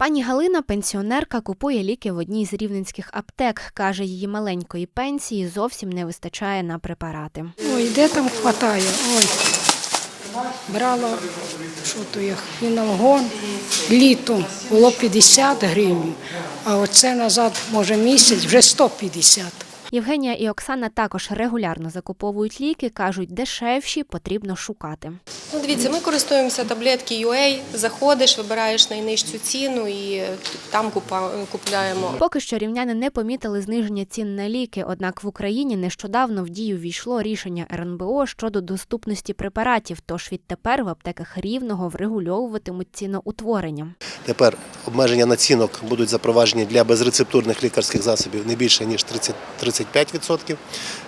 Пані Галина, пенсіонерка, купує ліки в одній з рівненських аптек. Каже, її маленької пенсії зовсім не вистачає на препарати. Ой, де там хватає? Ой. Брала, що то я, фіналгон, літом було 50 гривень, а оце назад, може, місяць, вже 150. Євгенія і Оксана також регулярно закуповують ліки. кажуть, дешевші потрібно шукати. Ну, дивіться, ми користуємося таблетки UA, заходиш, вибираєш найнижчу ціну і там купа- купляємо. Поки що рівняни не помітили зниження цін на ліки. Однак в Україні нещодавно в дію війшло рішення РНБО щодо доступності препаратів. Тож відтепер в аптеках рівного врегульовуватимуть ціноутворення. Тепер обмеження націнок будуть запроваджені для безрецептурних лікарських засобів не більше ніж 30 35%.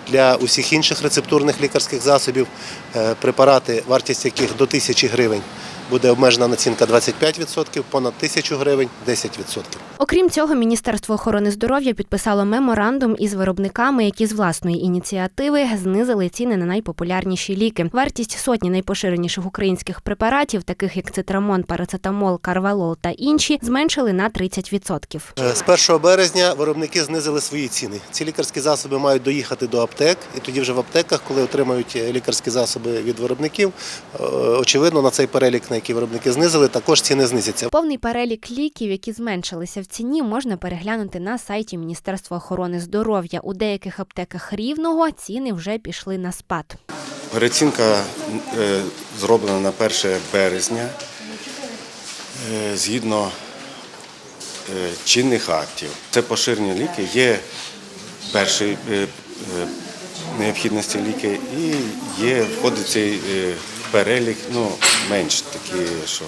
Для усіх інших рецептурних лікарських засобів е, препарати, вартість яких до 1000 гривень, буде обмежена націнка 25%, понад 1000 гривень 10%. Окрім цього, Міністерство охорони здоров'я підписало меморандум із виробниками, які з власної ініціативи знизили ціни на найпопулярніші ліки. Вартість сотні найпоширеніших українських препаратів, таких як цитрамон, парацетамол, карвалол та інші, зменшили на 30%. Е, З 1 березня виробники знизили свої ціни. Ці лікарські засоби мають доїхати до аптек, і тоді вже в аптеках, коли отримають е, лікарські засоби від виробників, е, очевидно, на цей перелік, на який виробники знизили, також ціни знизяться. Повний перелік ліків, які зменшилися в ціні, можна переглянути на сайті Міністерства охорони здоров'я. У деяких аптеках рівного ціни вже пішли на спад. Перецінка е, зроблена на 1 березня е, згідно е, чинних актів. Це поширені ліки, є першої е, необхідності ліки і є, входить цей перелік, ну, менш такі, що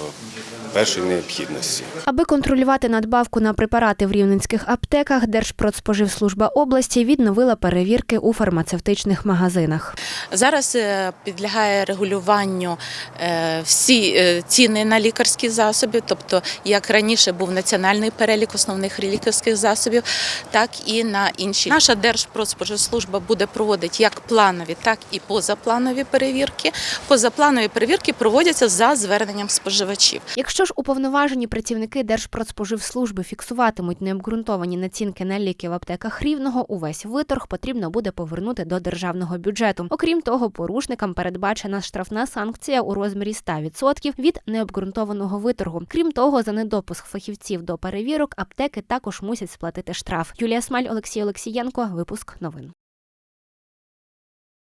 першої необхідності. Аби контролювати надбавку на препарати в рівненських аптеках, Держпродспоживслужба області відновила перевірки у фармацевтичних магазинах. Зараз е, підлягає регулюванню е, всі е, ціни на лікарські засоби, тобто як раніше був національний перелік основних лікарських засобів, так і на інші. Наша Держпродспоживслужба буде проводити як планові, так і позапланові перевірки. Позапланові перевірки проводяться за зверненням споживачів. Якщо ж уповноважені працівники Держпродспоживслужби фіксуватимуть необґрунтовані націнки на ліки в аптеках рівного, увесь виторг потрібно буде повернути до державного бюджету. Окрім того, порушникам передбачена штрафна санкція у розмірі 100% від необґрунтованого виторгу. Крім того, за недопуск фахівців до перевірок аптеки також мусять сплатити штраф. Юлія Смаль, Олексій Олексієнко. Випуск новин.